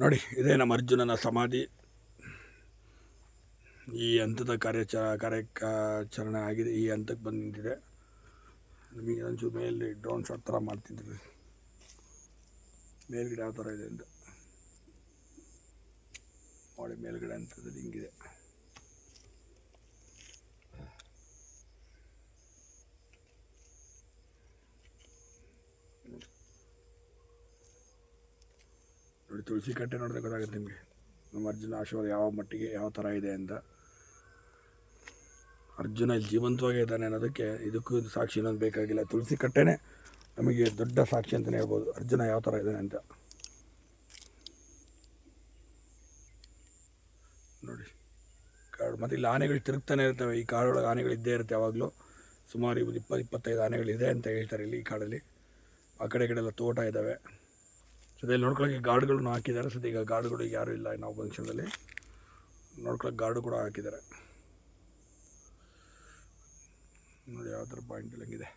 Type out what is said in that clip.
ನೋಡಿ, ಇದೇ ನಮ್ಮ ಅರ್ಜುನನ ಸಮಾಧಿ. ಈ ಹಂತದ ಕಾರ್ಯಾಚರ, ಕಾರ್ಯಾಚರಣೆ ಆಗಿದೆ. ಈ ಹಂತಕ್ಕೆ ಬಂದು ನಿಂತಿದೆ. ನಿಮಗೆ ಒಂಚೂರು ಮೇಲೆ ಡ್ರೋನ್ ಶಾಟ್ ಥರ ಮಾಡ್ತಿದ್ರಿ. ಮೇಲ್ಗಡೆ ಯಾವ ಥರ ಇದೆ ಅಂತ. ನೋಡಿ, ಮೇಲ್ಗಡೆ ಅಂತದ್ದು ಹಿಂಗಿದೆ. ನೋಡಿ, ತುಳಸಿ ಕಟ್ಟೆ ನೋಡಿದ್ರೆ ಗೊತ್ತಾಗುತ್ತೆ ನಿಮಗೆ. ನಮ್ಮ ಅರ್ಜುನ ಆಶೀರ್ವಾದ ಯಾವ ಮಟ್ಟಿಗೆ ಯಾವ ಥರ ಇದೆ ಅಂತ. ಅರ್ಜುನ ಇಲ್ಲಿ ಜೀವಂತವಾಗೇ ಇದ್ದಾನೆ ಅನ್ನೋದಕ್ಕೆ ಇದಕ್ಕೂ ಇದು ಸಾಕ್ಷಿ, ಇನ್ನೊಂದು ಬೇಕಾಗಿಲ್ಲ. ತುಳಸಿ ಕಟ್ಟೆನೇ ನಮಗೆ ದೊಡ್ಡ ಸಾಕ್ಷಿ ಅಂತಲೇ ಹೇಳ್ಬೋದು. ಅರ್ಜುನ ಯಾವ ಥರ ಇದ್ದಾನೆ ಅಂತ. ನೋಡಿ, ಕಾಡು, ಮತ್ತು ಇಲ್ಲಿ ಆನೆಗಳು ತಿರುಗ್ತಾನೆ ಇರ್ತವೆ. ಈ ಕಾಡೊಳಗೆ ಆನೆಗಳು ಇದ್ದೇ ಇರುತ್ತೆ ಯಾವಾಗಲೂ. ಸುಮಾರು ಇಪ್ಪತ್ತು ಇಪ್ಪತ್ತು ಇಪ್ಪತ್ತೈದು ಆನೆಗಳಿದೆ ಅಂತ ಹೇಳ್ತಾರೆ ಇಲ್ಲಿ ಈ ಕಾಡಲ್ಲಿ. ಆ ಕಡೆ ಕಡೆ ಎಲ್ಲ ತೋಟ ಇದ್ದಾವೆ. ಸದ್ಯ ನೋಡ್ಕೊಳ್ಳೋಕೆ ಗಾರ್ಡ್ಗಳನ್ನು ಹಾಕಿದ್ದಾರೆ. ಸದ್ಯ ಈಗ ಗಾರ್ಡ್ಗಳು ಯಾರೂ ಇಲ್ಲ ನಾವು ಫಂಕ್ಷನ್ದಲ್ಲಿ ನೋಡ್ಕೊಳ್ಳೋಕೆ ಗಾರ್ಡು ಕೂಡ ಹಾಕಿದ್ದಾರೆ. ನೋಡಿ ಯಾವ ಥರ ಪಾಯಿಂಟ್ ಹಂಗಿದೆ.